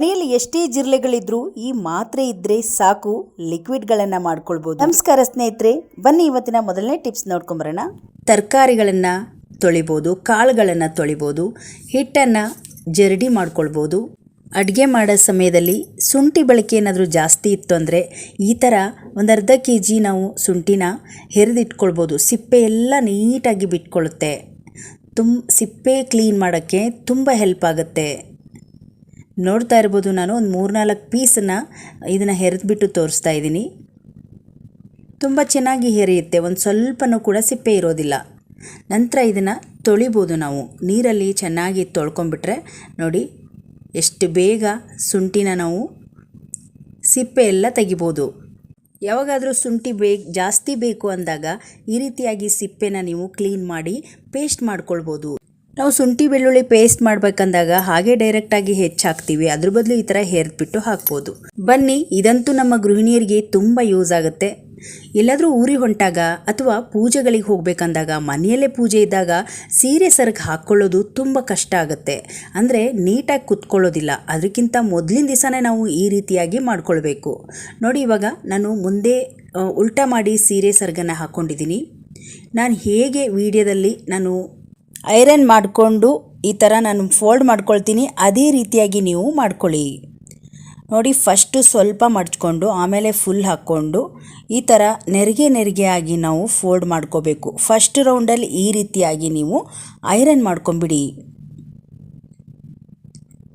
ಮನೆಯಲ್ಲಿ ಎಷ್ಟೇ ಜಿರ್ಲೆಗಳಿದ್ರೂ ಈ ಮಾತ್ರೆ ಇದ್ರೆ ಸಾಕು, ಲಿಕ್ವಿಡ್ಗಳನ್ನ ಮಾಡ್ಕೊಳ್ಬೋದು. ನಮಸ್ಕಾರ ಸ್ನೇಹಿತರೆ, ಬನ್ನಿ ಇವತ್ತಿನ ಮೊದಲನೇ ಟಿಪ್ಸ್ ನೋಡ್ಕೊಂಬರೋಣ. ತರಕಾರಿಗಳನ್ನ ತೊಳಿಬೋದು, ಕಾಳುಗಳನ್ನು ತೊಳಿಬೋದು, ಹಿಟ್ಟನ್ನು ಜರಡಿ ಮಾಡ್ಕೊಳ್ಬೋದು. ಅಡುಗೆ ಮಾಡೋ ಸಮಯದಲ್ಲಿ ಶುಂಠಿ ಬಳಕೆ ಏನಾದರೂ ಜಾಸ್ತಿ ಇತ್ತು ಅಂದರೆ ಈ ಥರ ಒಂದು ಅರ್ಧ ಕೆ ಜಿ ನಾವು ಶುಂಠಿನ ಹೆರೆದಿಟ್ಕೊಳ್ಬೋದು. ಸಿಪ್ಪೆ ಎಲ್ಲ ನೀಟಾಗಿ ಬಿಟ್ಕೊಳ್ಳುತ್ತೆ ತುಂಬ ಸಿಪ್ಪೆ ಕ್ಲೀನ್ ಮಾಡೋಕ್ಕೆ ತುಂಬ ಹೆಲ್ಪ್ ಆಗುತ್ತೆ. ನೋಡ್ತಾ ಇರ್ಬೋದು ನಾನು. ಒಂದು ಮೂರ್ನಾಲ್ಕು ಪೀಸನ್ನು ಇದನ್ನು ಹೆರೆದ್ಬಿಟ್ಟು ತೋರಿಸ್ತಾ ಇದ್ದೀನಿ ತುಂಬ ಚೆನ್ನಾಗಿ ಹೆರಿಯುತ್ತೆ. ಒಂದು ಸ್ವಲ್ಪನೂ ಕೂಡ ಸಿಪ್ಪೆ ಇರೋದಿಲ್ಲ. ನಂತರ ಇದನ್ನು ತೊಳಿಬೋದು ನಾವು. ನೀರಲ್ಲಿ ಚೆನ್ನಾಗಿ ತೊಳ್ಕೊಂಬಿಟ್ರೆ ನೋಡಿ ಎಷ್ಟು ಬೇಗ ಶುಂಠಿನ ನಾವು ಸಿಪ್ಪೆ ಎಲ್ಲ ತೆಗಿಬೋದು. ಯಾವಾಗಾದರೂ ಶುಂಠಿ ಬೇಗ ಜಾಸ್ತಿ ಬೇಕು ಅಂದಾಗ ಈ ರೀತಿಯಾಗಿ ಸಿಪ್ಪೆನ ನೀವು ಕ್ಲೀನ್ ಮಾಡಿ ಪೇಸ್ಟ್ ಮಾಡ್ಕೊಳ್ಬೋದು. ನಾವು ಶುಂಠಿ ಬೆಳ್ಳುಳ್ಳಿ ಪೇಸ್ಟ್ ಮಾಡ್ಬೇಕಂದಾಗ ಹಾಗೆ ಡೈರೆಕ್ಟಾಗಿ ಹೆಚ್ಚಾಕ್ತೀವಿ. ಅದ್ರ ಬದಲು ಈ ಥರ ಹೇರ್ಬಿಟ್ಟು ಹಾಕ್ಬೋದು. ಬನ್ನಿ, ಇದಂತೂ ನಮ್ಮ ಗೃಹಿಣಿಯರಿಗೆ ತುಂಬ ಯೂಸ್ ಆಗುತ್ತೆ. ಎಲ್ಲಾದರೂ ಊರಿ ಹೊಂಟಾಗ ಅಥವಾ ಪೂಜೆಗಳಿಗೆ ಹೋಗ್ಬೇಕಂದಾಗ ಮನೆಯಲ್ಲೇ ಪೂಜೆ ಇದ್ದಾಗ ಸೀರೆ ಸರಕು ಹಾಕ್ಕೊಳ್ಳೋದು ತುಂಬ ಕಷ್ಟ ಆಗುತ್ತೆ. ಅಂದರೆ ನೀಟಾಗಿ ಕುತ್ಕೊಳ್ಳೋದಿಲ್ಲ. ಅದಕ್ಕಿಂತ ಮೊದಲಿನ ದಿವಸನೇ ನಾವು ಈ ರೀತಿಯಾಗಿ ಮಾಡ್ಕೊಳ್ಬೇಕು. ನೋಡಿ ಇವಾಗ ನಾನು ಮುಂದೆ ಉಲ್ಟಾ ಮಾಡಿ ಸೀರೆ ಸರ್ಗನ್ನ ಹಾಕ್ಕೊಂಡಿದ್ದೀನಿ ನಾನು ಹೇಗೆ ವಿಡಿಯೋದಲ್ಲಿ ನಾನು ಐರನ್ ಮಾಡಿಕೊಂಡು ಈ ಥರ ನಾನು ಫೋಲ್ಡ್ ಮಾಡ್ಕೊಳ್ತೀನಿ. ಅದೇ ರೀತಿಯಾಗಿ ನೀವು ಮಾಡ್ಕೊಳ್ಳಿ. ನೋಡಿ, ಫಸ್ಟು ಸ್ವಲ್ಪ ಮಡ್ಚ್ಕೊಂಡು, ಆಮೇಲೆ ಫುಲ್ ಹಾಕ್ಕೊಂಡು ಈ ಥರ ನೆರಿಗೆ ಆಗಿ ನಾವು ಫೋಲ್ಡ್ ಮಾಡ್ಕೋಬೇಕು. ಫಸ್ಟ್ ರೌಂಡಲ್ಲಿ ಈ ರೀತಿಯಾಗಿ ನೀವು ಐರನ್ ಮಾಡ್ಕೊಂಬಿಡಿ.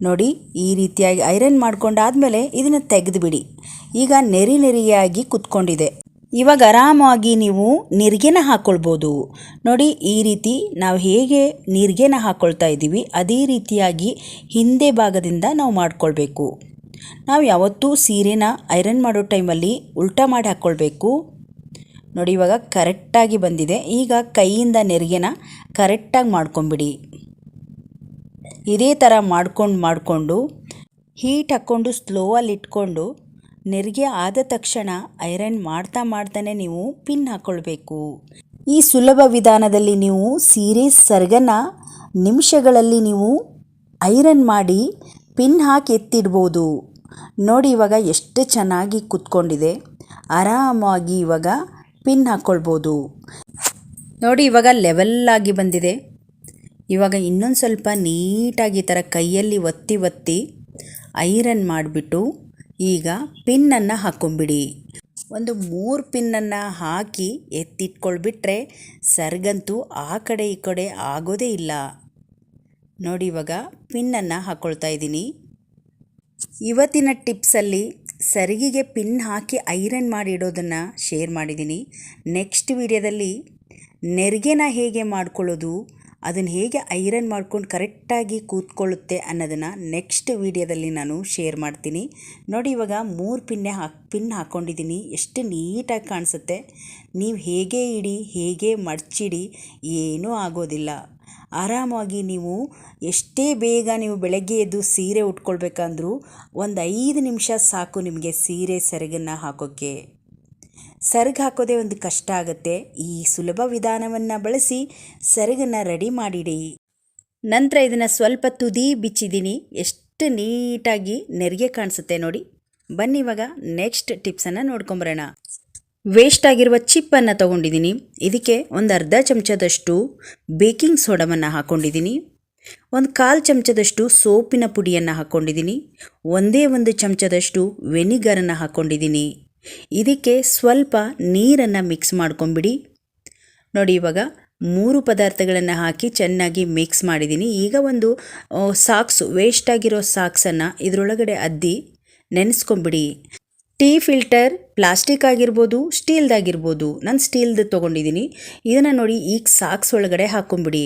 ನೋಡಿ, ಈ ರೀತಿಯಾಗಿ ಐರನ್ ಮಾಡ್ಕೊಂಡಾದ್ಮೇಲೆ ಇದನ್ನು ತೆಗೆದುಬಿಡಿ. ಈಗ ನೆರಿ ನೆರಿಗೆಯಾಗಿ ಕುತ್ಕೊಂಡಿದೆ. ಇವಾಗ ಆರಾಮಾಗಿ ನೀವು ನಿರ್ಗೆನ ಹಾಕ್ಕೊಳ್ಬೋದು ನೋಡಿ, ಈ ರೀತಿ ನಾವು ಹೇಗೆ ನಿರ್ಗೆನ ಹಾಕ್ಕೊಳ್ತಾ ಇದ್ದೀವಿ, ಅದೇ ರೀತಿಯಾಗಿ ಹಿಂದೆ ಭಾಗದಿಂದ ನಾವು ಮಾಡ್ಕೊಳ್ಬೇಕು. ನಾವು ಯಾವತ್ತೂ ಸೀರೆನ ಐರನ್ ಮಾಡೋ ಟೈಮಲ್ಲಿ ಉಲ್ಟಾ ಮಾಡಿ ಹಾಕ್ಕೊಳ್ಬೇಕು ನೋಡಿ, ಇವಾಗ ಕರೆಕ್ಟಾಗಿ ಬಂದಿದೆ. ಈಗ ಕೈಯಿಂದ ನೆರಿಗೆನ ಕರೆಕ್ಟಾಗಿ ಮಾಡ್ಕೊಂಬಿಡಿ. ಇದೇ ಥರ ಮಾಡ್ಕೊಂಡು ಮಾಡಿಕೊಂಡು ಹೀಟ್ ಹಾಕ್ಕೊಂಡು ಸ್ಲೋವಲ್ಲಿ ಇಟ್ಕೊಂಡು ನೆರಿಗೆ ಆದ ತಕ್ಷಣ ಐರನ್ ಮಾಡ್ತಾ ಮಾಡ್ತಾನೆ ನೀವು ಪಿನ್ ಹಾಕ್ಕೊಳ್ಬೇಕು ಈ ಸುಲಭ ವಿಧಾನದಲ್ಲಿ ನೀವು ಸೀರೆ, ಸರ್ಗನ ನಿಮಿಷಗಳಲ್ಲಿ ನೀವು ಐರನ್ ಮಾಡಿ ಪಿನ್ ಹಾಕಿ ಎತ್ತಿಡ್ಬೋದು. ನೋಡಿ ಇವಾಗ ಎಷ್ಟು ಚೆನ್ನಾಗಿ ಕುತ್ಕೊಂಡಿದೆ. ಆರಾಮಾಗಿ ಇವಾಗ ಪಿನ್ ಹಾಕ್ಕೊಳ್ಬೋದು ನೋಡಿ ಇವಾಗ ಲೆವೆಲ್ಲಾಗಿ ಬಂದಿದೆ. ಇವಾಗ ಇನ್ನೊಂದು ಸ್ವಲ್ಪ ನೀಟಾಗಿ ಈ ಥರ ಕೈಯಲ್ಲಿ ಒತ್ತಿ ಒತ್ತಿ ಐರನ್ ಮಾಡಿಬಿಟ್ಟು ಈಗ ಪಿನ್ನನ್ನು ಹಾಕ್ಕೊಂಬಿಡಿ ಒಂದು ಮೂರು ಪಿನ್ನನ್ನು ಹಾಕಿ ಎತ್ತಿಟ್ಕೊಳ್ಬಿಟ್ರೆ ಸರ್ಗಂತೂ ಆ ಕಡೆ ಈ ಕಡೆ ಆಗೋದೇ ಇಲ್ಲ. ನೋಡಿ ಇವಾಗ ಪಿನ್ನನ್ನು ಹಾಕ್ಕೊಳ್ತಾ ಇದ್ದೀನಿ. ಇವತ್ತಿನ ಟಿಪ್ಸಲ್ಲಿ ಸರಿಗಿಗೆ ಪಿನ್ ಹಾಕಿ ಐರನ್ ಮಾಡಿ ಇಡೋದನ್ನು ಶೇರ್ ಮಾಡಿದ್ದೀನಿ. ನೆಕ್ಸ್ಟ್ ವಿಡಿಯೋದಲ್ಲಿ ನೆರಿಗೆನ ಹೇಗೆ ಮಾಡ್ಕೊಳ್ಳೋದು ಅದನ್ನು ಹೇಗೆ ಐರನ್ ಮಾಡ್ಕೊಂಡು ಕರೆಕ್ಟಾಗಿ ಕೂತ್ಕೊಳ್ಳುತ್ತೆ ಅನ್ನೋದನ್ನು ನೆಕ್ಸ್ಟ್ ವಿಡಿಯೋದಲ್ಲಿ ನಾನು ಶೇರ್ ಮಾಡ್ತೀನಿ. ನೋಡಿ, ಇವಾಗ ಮೂರು ಪಿನ್ನೆ ಹಾಕಿ ಪಿನ್ ಹಾಕ್ಕೊಂಡಿದ್ದೀನಿ ಎಷ್ಟು ನೀಟಾಗಿ ಕಾಣಿಸುತ್ತೆ. ನೀವು ಹೇಗೆ ಇಡಿ, ಹೇಗೆ ಮಡ್ಚಿಡಿ, ಏನೂ ಆಗೋದಿಲ್ಲ. ಆರಾಮಾಗಿ ನೀವು ಎಷ್ಟೇ ಬೇಗ ನೀವು ಬೆಳಗ್ಗೆ ಎದ್ದು ಸೀರೆ ಉಟ್ಕೊಳ್ಬೇಕಂದ್ರೂ ಒಂದು ಐದು ನಿಮಿಷ ಸಾಕು ನಿಮಗೆ ಸೀರೆ ಸೆರಗನ್ನು ಹಾಕೋಕ್ಕೆ. ಸೆರಗು ಹಾಕೋದೇ ಒಂದು ಕಷ್ಟ ಆಗುತ್ತೆ. ಈ ಸುಲಭ ವಿಧಾನವನ್ನು ಬಳಸಿ ಸೆರಗನ್ನು ರೆಡಿ ಮಾಡಿಡಿ. ನಂತರ ಇದನ್ನು ಸ್ವಲ್ಪ ತುದಿ ಬಿಚ್ಚಿದ್ದೀನಿ ಎಷ್ಟು ನೀಟಾಗಿ ನೆರಿಗೆ ಕಾಣಿಸುತ್ತೆ ನೋಡಿ. ಬನ್ನಿ ಇವಾಗ ನೆಕ್ಸ್ಟ್ ಟಿಪ್ಸನ್ನು ನೋಡ್ಕೊಂಬರೋಣ. ವೇಸ್ಟ್ ಆಗಿರುವ ಚಿಪ್ಪನ್ನು ತೊಗೊಂಡಿದ್ದೀನಿ ಇದಕ್ಕೆ ಒಂದು ಅರ್ಧ ಚಮಚದಷ್ಟು ಬೇಕಿಂಗ್ ಸೋಡವನ್ನು ಹಾಕ್ಕೊಂಡಿದ್ದೀನಿ ಒಂದು ಕಾಲು ಚಮಚದಷ್ಟು ಸೋಪಿನ ಪುಡಿಯನ್ನು ಹಾಕ್ಕೊಂಡಿದ್ದೀನಿ ಒಂದೇ ಒಂದು ಚಮಚದಷ್ಟು ವೆನಿಗರನ್ನು ಹಾಕ್ಕೊಂಡಿದ್ದೀನಿ ಇದಕ್ಕೆ ಸ್ವಲ್ಪ ನೀರನ್ನು ಮಿಕ್ಸ್ ಮಾಡ್ಕೊಂಬಿಡಿ ನೋಡಿ ಇವಾಗ ಮೂರು ಪದಾರ್ಥಗಳನ್ನು ಹಾಕಿ ಚೆನ್ನಾಗಿ ಮಿಕ್ಸ್ ಮಾಡಿದ್ದೀನಿ. ಈಗ ಒಂದು ಸಾಕ್ಸು ವೇಸ್ಟ್ ಆಗಿರೋ ಸಾಕ್ಸನ್ನು ಇದರೊಳಗಡೆ ಅದ್ದಿ ನೆನೆಸ್ಕೊಂಬಿಡಿ ಟೀ ಫಿಲ್ಟರ್ ಪ್ಲಾಸ್ಟಿಕ್ ಆಗಿರ್ಬೋದು ಸ್ಟೀಲ್ದಾಗಿರ್ಬೋದು ನಾನು ಸ್ಟೀಲ್ದು ತೊಗೊಂಡಿದ್ದೀನಿ ಇದನ್ನು ನೋಡಿ ಈಗ ಸಾಕ್ಸ್ ಒಳಗಡೆ ಹಾಕ್ಕೊಂಬಿಡಿ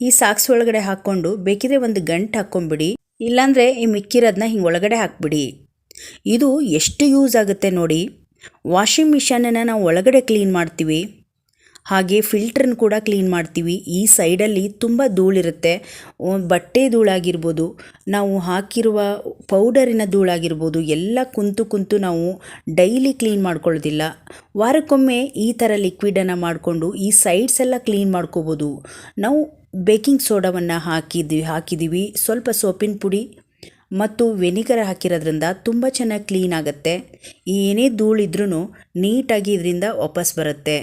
ಈ ಸಾಕ್ಸ್ ಒಳಗಡೆ ಹಾಕ್ಕೊಂಡು ಬೇಕಿದ್ರೆ ಒಂದು ಗಂಟು ಹಾಕ್ಕೊಂಬಿಡಿ ಇಲ್ಲಾಂದರೆ ಈ ಮಿಕ್ಕಿರೋದನ್ನ ಹಿಂಗೆ ಒಳಗಡೆ ಹಾಕ್ಬಿಡಿ. ಇದು ಎಷ್ಟು ಯೂಸ್ ಆಗುತ್ತೆ ನೋಡಿ. ವಾಷಿಂಗ್ ಮಿಷನನ್ನು ನಾವು ಒಳಗಡೆ ಕ್ಲೀನ್ ಮಾಡ್ತೀವಿ. ಹಾಗೆ ಫಿಲ್ಟ್ರನ್ನು ಕೂಡ ಕ್ಲೀನ್ ಮಾಡ್ತೀವಿ. ಈ ಸೈಡಲ್ಲಿ ತುಂಬ ಧೂಳಿರುತ್ತೆ. ಬಟ್ಟೆ ಧೂಳಾಗಿರ್ಬೋದು, ನಾವು ಹಾಕಿರುವ ಪೌಡರಿನ ಧೂಳಾಗಿರ್ಬೋದು, ಎಲ್ಲ ಕುಂತು ಕುಂತು ನಾವು ಡೈಲಿ ಕ್ಲೀನ್ ಮಾಡ್ಕೊಳ್ಳೋದಿಲ್ಲ. ವಾರಕ್ಕೊಮ್ಮೆ ಈ ಥರ ಲಿಕ್ವಿಡನ್ನು ಮಾಡಿಕೊಂಡು ಈ ಸೈಡ್ಸ್ ಎಲ್ಲ ಕ್ಲೀನ್ ಮಾಡ್ಕೋಬೋದು. ನಾವು ಬೇಕಿಂಗ್ ಸೋಡಾವನ್ನು ಹಾಕಿದ್ವಿ, ಹಾಕಿದ್ದೀವಿ. ಸ್ವಲ್ಪ ಸೋಪಿನ ಪುಡಿ ಮತ್ತು ವೆನಿಗರ್ ಹಾಕಿರೋದ್ರಿಂದ ತುಂಬ ಚೆನ್ನಾಗಿ ಕ್ಲೀನ್ ಆಗುತ್ತೆ. ಏನೇ ಧೂಳಿದ್ರೂ ನೀಟಾಗಿ ಇದರಿಂದ ವಾಪಸ್ ಬರುತ್ತೆ.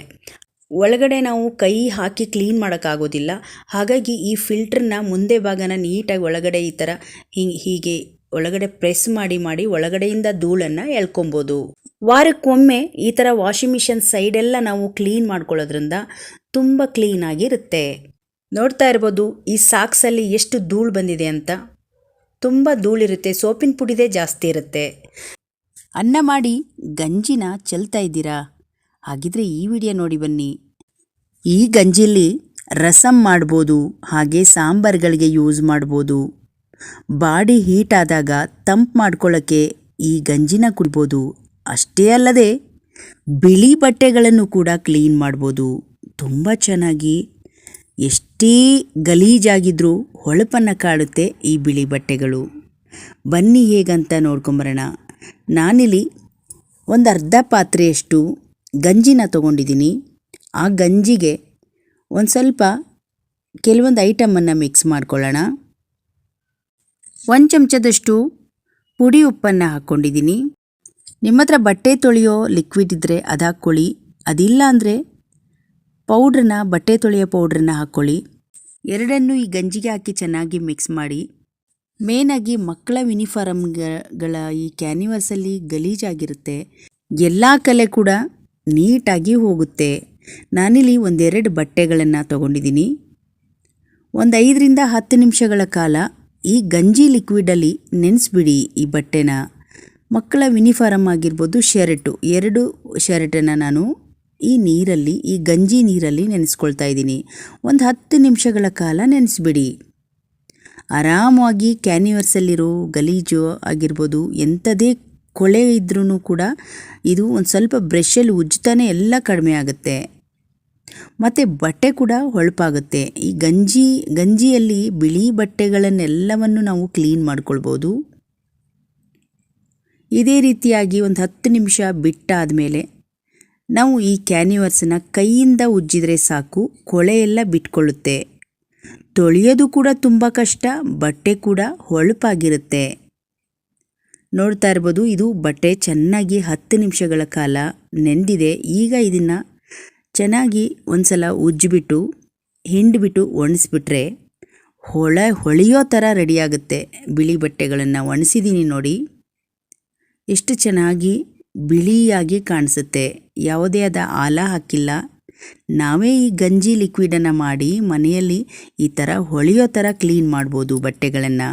ಒಳಗಡೆ ನಾವು ಕೈ ಹಾಕಿ ಕ್ಲೀನ್ ಮಾಡೋಕ್ಕಾಗೋದಿಲ್ಲ. ಹಾಗಾಗಿ ಈ ಫಿಲ್ಟ್ರನ್ನ ಮುಂದೆ ಭಾಗನ ನೀಟಾಗಿ ಒಳಗಡೆ ಈ ಥರ ಹಿಂಗೆ ಒಳಗಡೆ ಪ್ರೆಸ್ ಮಾಡಿ ಮಾಡಿ ಒಳಗಡೆಯಿಂದ ಧೂಳನ್ನು ಎಳ್ಕೊಬೋದು. ವಾರಕ್ಕೊಮ್ಮೆ ಈ ಥರ ವಾಷಿಂಗ್ ಮಿಷನ್ ಸೈಡೆಲ್ಲ ನಾವು ಕ್ಲೀನ್ ಮಾಡ್ಕೊಳ್ಳೋದ್ರಿಂದ ತುಂಬ ಕ್ಲೀನಾಗಿರುತ್ತೆ ನೋಡ್ತಾ ಇರ್ಬೋದು ಈ ಸಾಕ್ಸಲ್ಲಿ ಎಷ್ಟು ಧೂಳು ಬಂದಿದೆ ಅಂತ. ತುಂಬ ಧೂಳಿರುತ್ತೆ, ಸೋಪಿನ ಪುಡಿದೇ ಜಾಸ್ತಿ ಇರುತ್ತೆ. ಅನ್ನ ಮಾಡಿ ಗಂಜಿನ ಚೆಲ್ತಾ ಇದ್ದೀರಾ? ಹಾಗಿದ್ರೆ ಈ ವಿಡಿಯೋ ನೋಡಿ ಬನ್ನಿ. ಈ ಗಂಜಿಲಿ ರಸಂ ಮಾಡ್ಬೋದು, ಹಾಗೆ ಸಾಂಬಾರ್ಗಳಿಗೆ ಯೂಸ್ ಮಾಡ್ಬೋದು. ಬಾಡಿ ಹೀಟ್ ಆದಾಗ ತಂಪು ಮಾಡ್ಕೊಳ್ಳೋಕ್ಕೆ ಈ ಗಂಜಿನ ಕುಡ್ಬೋದು. ಅಷ್ಟೇ ಅಲ್ಲದೆ ಬಿಳಿ ಬಟ್ಟೆಗಳನ್ನು ಕೂಡ ಕ್ಲೀನ್ ಮಾಡ್ಬೋದು. ತುಂಬ ಚೆನ್ನಾಗಿ ಎಷ್ಟೇ ಗಲೀಜಾಗಿದ್ರೂ ಹೊಳಪನ್ನು ಕಾಡುತ್ತೆ ಈ ಬಿಳಿ ಬಟ್ಟೆಗಳು. ಬನ್ನಿ ಹೇಗಂತ ನೋಡ್ಕೊಂಬರೋಣ. ನಾನಿಲ್ಲಿ ಒಂದು ಅರ್ಧ ಪಾತ್ರೆಯಷ್ಟು ಗಂಜಿನ ತೊಗೊಂಡಿದ್ದೀನಿ. ಆ ಗಂಜಿಗೆ ಒಂದು ಸ್ವಲ್ಪ ಕೆಲವೊಂದು ಐಟಮನ್ನು ಮಿಕ್ಸ್ ಮಾಡ್ಕೊಳ್ಳೋಣ. ಒಂದು ಚಮಚದಷ್ಟು ಪುಡಿ ಉಪ್ಪನ್ನು ಹಾಕ್ಕೊಂಡಿದ್ದೀನಿ. ನಿಮ್ಮ ಹತ್ರ ಬಟ್ಟೆ ತೊಳೆಯೋ ಲಿಕ್ವಿಡ್ ಇದ್ದರೆ ಅದು ಹಾಕ್ಕೊಳ್ಳಿ ಅದಿಲ್ಲ ಅಂದರೆ ಪೌಡ್ರನ್ನ, ಬಟ್ಟೆ ತೊಳೆಯೋ ಪೌಡ್ರನ್ನ ಹಾಕ್ಕೊಳ್ಳಿ. ಎರಡನ್ನೂ ಈ ಗಂಜಿಗೆ ಹಾಕಿ ಚೆನ್ನಾಗಿ ಮಿಕ್ಸ್ ಮಾಡಿ. ಮೇನಾಗಿ ಮಕ್ಕಳ ಯೂನಿಫಾರಮ್ಗಳ ಈ ಕ್ಯಾನಿವರ್ಸಲ್ಲಿ ಗಲೀಜಾಗಿರುತ್ತೆ ಎಲ್ಲ ಕಲೆ ಕೂಡ ನೀಟಾಗಿ ಹೋಗುತ್ತೆ. ನಾನಿಲ್ಲಿ ಒಂದೆರಡು ಬಟ್ಟೆಗಳನ್ನು ತಗೊಂಡಿದ್ದೀನಿ. ಒಂದು ಐದರಿಂದ ಹತ್ತು ನಿಮಿಷಗಳ ಕಾಲ ಈ ಗಂಜಿ ಲಿಕ್ವಿಡಲ್ಲಿ ನೆನೆಸ್ಬಿಡಿ ಈ ಬಟ್ಟೆನ. ಮಕ್ಕಳ ಯೂನಿಫಾರಮ್ ಆಗಿರ್ಬೋದು ಶರ್ಟು, ಎರಡು ಶರ್ಟನ್ನು ನಾನು ಈ ನೀರಲ್ಲಿ, ಈ ಗಂಜಿ ನೀರಲ್ಲಿ ನೆನೆಸ್ಕೊಳ್ತಾ ಇದ್ದೀನಿ. ಒಂದು ಹತ್ತು ನಿಮಿಷಗಳ ಕಾಲ ನೆನೆಸ್ಬಿಡಿ. ಆರಾಮವಾಗಿ ಕ್ಯಾನಿವರ್ಸಲ್ಲಿರೋ ಗಲೀಜು ಆಗಿರ್ಬೋದು, ಎಂಥದೇ ಕೊಳೆ ಇದ್ರೂ ಕೂಡ ಇದು ಒಂದು ಸ್ವಲ್ಪ ಬ್ರಷಲ್ಲಿ ಉಜ್ತಾನೆ ಎಲ್ಲ ಕಡಿಮೆ ಆಗುತ್ತೆ. ಮತ್ತು ಬಟ್ಟೆ ಕೂಡ ಹೊಳಪಾಗುತ್ತೆ. ಈ ಗಂಜಿ, ಗಂಜಿಯಲ್ಲಿ ಬಿಳಿ ಬಟ್ಟೆಗಳನ್ನೆಲ್ಲವನ್ನು ನಾವು ಕ್ಲೀನ್ ಮಾಡ್ಕೊಳ್ಬೋದು. ಇದೇ ರೀತಿಯಾಗಿ ಒಂದು ಹತ್ತು ನಿಮಿಷ ಬಿಟ್ಟಾದ ಮೇಲೆ ನಾವು ಈ ಕ್ಯಾನಿವರ್ಸನ್ನ ಕೈಯಿಂದ ಉಜ್ಜಿದ್ರೆ ಸಾಕು ಕೊಳೆ ಎಲ್ಲ ಬಿಟ್ಕೊಳ್ಳುತ್ತೆ. ತೊಳೆಯೋದು ಕೂಡ ತುಂಬ ಕಷ್ಟ, ಬಟ್ಟೆ ಕೂಡ ಹೊಳಪಾಗಿರುತ್ತೆ. ನೋಡ್ತಾ ಇರ್ಬೋದು, ಇದು ಬಟ್ಟೆ ಚೆನ್ನಾಗಿ ಹತ್ತು ನಿಮಿಷಗಳ ಕಾಲ ನೆಂದಿದೆ. ಈಗ ಇದನ್ನು ಚೆನ್ನಾಗಿ ಒಂದ್ಸಲ ಉಜ್ಜಿಬಿಟ್ಟು, ಹಿಂಡಿಬಿಟ್ಟು ಒಣಸ್ಬಿಟ್ರೆ ಹೊಳ ಹೊಳೆಯೋ ಥರ ರೆಡಿಯಾಗುತ್ತೆ. ಬಿಳಿ ಬಟ್ಟೆಗಳನ್ನು ಒಣಸಿದ್ದೀನಿ ನೋಡಿ. ಎಷ್ಟು ಚೆನ್ನಾಗಿ ಬಿಳಿಯಾಗಿ ಕಾಣಿಸುತ್ತೆ. ಯಾವುದೇ ಆದ ಆಲ ಹಾಕಿಲ್ಲ. ನಾವೇ ಈ ಗಂಜಿ ಲಿಕ್ವಿಡನ್ನು ಮಾಡಿ ಮನೆಯಲ್ಲಿ ಈ ಥರ ಹೊಳೆಯೋ ಥರ ಕ್ಲೀನ್ ಮಾಡ್ಬೋದು ಬಟ್ಟೆಗಳನ್ನು.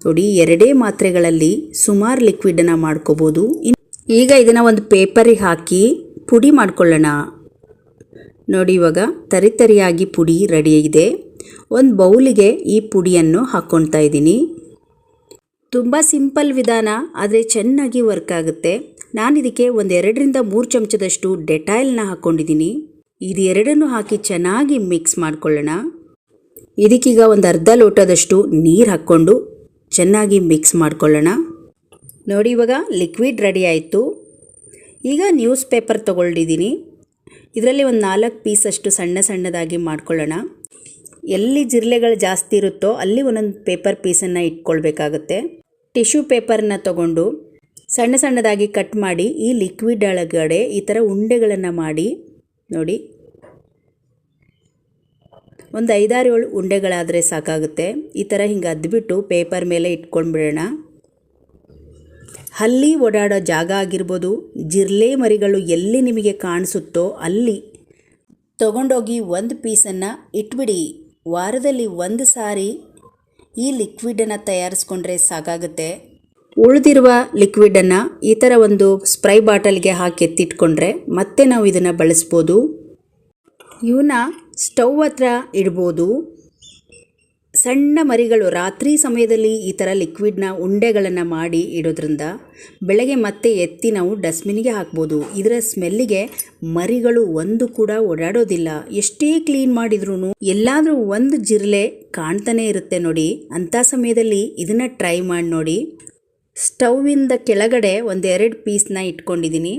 ನೋಡಿ, ಎರಡೇ ಮಾತ್ರೆಗಳಲ್ಲಿ ಸುಮಾರು ಲಿಕ್ವಿಡನ್ನು ಮಾಡ್ಕೋಬೋದು. ಈಗ ಇದನ್ನು ಒಂದು ಪೇಪರಿಗೆ ಹಾಕಿ ಪುಡಿ ಮಾಡ್ಕೊಳ್ಳೋಣ. ನೋಡಿ, ಇವಾಗ ತರಿತರಿಯಾಗಿ ಪುಡಿ ರೆಡಿಯಾಗಿದೆ ಒಂದು ಬೌಲಿಗೆ ಈ ಪುಡಿಯನ್ನು ಹಾಕ್ಕೊಳ್ತಾ ಇದ್ದೀನಿ. ತುಂಬ ಸಿಂಪಲ್ ವಿಧಾನ, ಆದರೆ ಚೆನ್ನಾಗಿ ವರ್ಕ್ ಆಗುತ್ತೆ. ನಾನು ಇದಕ್ಕೆ ಒಂದು ಎರಡರಿಂದ ಮೂರು ಚಮಚದಷ್ಟು ಡೆಟಾಯಿಲ್ನ ಹಾಕ್ಕೊಂಡಿದ್ದೀನಿ ಇದು ಎರಡನ್ನು ಹಾಕಿ ಚೆನ್ನಾಗಿ ಮಿಕ್ಸ್ ಮಾಡ್ಕೊಳ್ಳೋಣ. ಇದಕ್ಕೀಗ ಒಂದು ಅರ್ಧ ಲೋಟದಷ್ಟು ನೀರು ಹಾಕ್ಕೊಂಡು ಚೆನ್ನಾಗಿ ಮಿಕ್ಸ್ ಮಾಡ್ಕೊಳ್ಳೋಣ. ನೋಡಿ, ಇವಾಗ ಲಿಕ್ವಿಡ್ ರೆಡಿ ಆಯಿತು. ಈಗ ನ್ಯೂಸ್ ಪೇಪರ್ ತೊಗೊಂಡಿದ್ದೀನಿ ಇದರಲ್ಲಿ ಒಂದು ನಾಲ್ಕು ಪೀಸಷ್ಟು ಸಣ್ಣ ಸಣ್ಣದಾಗಿ ಮಾಡ್ಕೊಳ್ಳೋಣ. ಎಲ್ಲಿ ಜಿರಳೆಗಳು ಜಾಸ್ತಿ ಇರುತ್ತೋ ಅಲ್ಲಿ ಒಂದೊಂದು ಪೇಪರ್ ಪೀಸನ್ನು ಇಟ್ಕೊಳ್ಬೇಕಾಗುತ್ತೆ. ಟಿಶ್ಯೂ ಪೇಪರ್ನ ತಗೊಂಡು ಸಣ್ಣ ಸಣ್ಣದಾಗಿ ಕಟ್ ಮಾಡಿ, ಈ ಲಿಕ್ವಿಡ್ ಒಳಗಡೆ ಈ ಥರ ಉಂಡೆಗಳನ್ನು ಮಾಡಿ, ನೋಡಿ. ಒಂದು ಐದಾರು ಏಳು ಉಂಡೆಗಳಾದರೆ ಸಾಕಾಗುತ್ತೆ. ಈ ಥರ ಹಿಂಗೆ ಅದ್ಬಿಟ್ಟು ಪೇಪರ್ ಮೇಲೆ ಇಟ್ಕೊಂಡ್ಬಿಡೋಣ. ಹಲ್ಲಿ ಓಡಾಡೋ ಜಾಗ ಆಗಿರ್ಬೋದು, ಜಿರ್ಲೆ ಮರಿಗಳು ಎಲ್ಲಿ ನಿಮಗೆ ಕಾಣಿಸುತ್ತೋ ಅಲ್ಲಿ ತಗೊಂಡೋಗಿ ಒಂದು ಪೀಸನ್ನು ಇಟ್ಬಿಡಿ. ವಾರದಲ್ಲಿ ಒಂದು ಸಾರಿ ಈ ಲಿಕ್ವಿಡನ್ನು ತಯಾರಿಸ್ಕೊಂಡ್ರೆ ಸಾಕಾಗುತ್ತೆ ಉಳಿದಿರುವ ಲಿಕ್ವಿಡನ್ನು ಈ ಥರ ಒಂದು ಸ್ಪ್ರೈ ಬಾಟಲ್ಗೆ ಹಾಕಿ ಎತ್ತಿಟ್ಕೊಂಡ್ರೆ ಮತ್ತೆ ನಾವು ಇದನ್ನು ಬಳಸ್ಬೋದು. ಇವನ್ನ ಸ್ಟವ್ ಹತ್ರ ಇಡ್ಬೋದು. ಸಣ್ಣ ಮರಿಗಳು ರಾತ್ರಿ ಸಮಯದಲ್ಲಿ ಈ ಥರ ಲಿಕ್ವಿಡ್ನ ಉಂಡೆಗಳನ್ನು ಮಾಡಿ ಇಡೋದ್ರಿಂದ ಬೆಳಗ್ಗೆ ಮತ್ತೆ ಎತ್ತಿ ನಾವು ಡಸ್ಟ್ಬಿನ್ಗೆ ಹಾಕ್ಬೋದು. ಇದರ ಸ್ಮೆಲ್ಲಿಗೆ ಮರಿಗಳು ಒಂದು ಕೂಡ ಓಡಾಡೋದಿಲ್ಲ. ಎಷ್ಟೇ ಕ್ಲೀನ್ ಮಾಡಿದ್ರೂ ಎಲ್ಲಾದರೂ ಒಂದು ಜಿರಲೆ ಕಾಣ್ತಾನೆ ಇರುತ್ತೆ ನೋಡಿ. ಅಂಥ ಸಮಯದಲ್ಲಿ ಇದನ್ನು ಟ್ರೈ ಮಾಡಿ ನೋಡಿ. ಸ್ಟವ್ವಿಂದ ಕೆಳಗಡೆ ಒಂದೆರಡು ಪೀಸ್ನ ಇಟ್ಕೊಂಡಿದ್ದೀನಿ.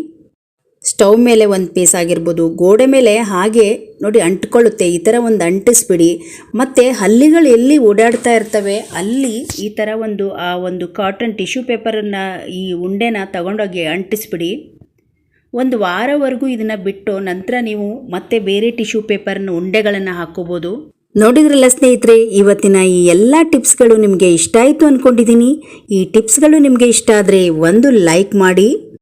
ಸ್ಟವ್ ಮೇಲೆ ಒಂದು ಪೀಸ್ ಆಗಿರ್ಬೋದು, ಗೋಡೆ ಮೇಲೆ ಹಾಗೆ ನೋಡಿ ಅಂಟ್ಕೊಳ್ಳುತ್ತೆ, ಈ ಥರ ಒಂದು ಅಂಟಿಸ್ಬಿಡಿ. ಮತ್ತು ಹಲ್ಲಿಗಳು ಎಲ್ಲಿ ಓಡಾಡ್ತಾ ಇರ್ತವೆ, ಅಲ್ಲಿ ಈ ಥರ ಒಂದು, ಆ ಒಂದು ಕಾಟನ್ ಟಿಶ್ಯೂ ಪೇಪರನ್ನು ಈ ಉಂಡೆನ ತಗೊಂಡೋಗಿ ಅಂಟಿಸ್ಬಿಡಿ. ಒಂದು ವಾರವರೆಗೂ ಇದನ್ನು ಬಿಟ್ಟು ನಂತರ ನೀವು ಮತ್ತೆ ಬೇರೆ ಟಿಶ್ಯೂ ಪೇಪರ್ನ ಉಂಡೆಗಳನ್ನು ಹಾಕೋಬೋದು. ನೋಡಿದ್ರಲ್ಲ ಸ್ನೇಹಿತರೆ, ಇವತ್ತಿನ ಈ ಎಲ್ಲ ಟಿಪ್ಸ್ಗಳು ನಿಮಗೆ ಇಷ್ಟ ಆಯಿತು ಅಂದ್ಕೊಂಡಿದ್ದೀನಿ ಈ ಟಿಪ್ಸ್ಗಳು ನಿಮಗೆ ಇಷ್ಟ ಆದರೆ ಒಂದು ಲೈಕ್ ಮಾಡಿ.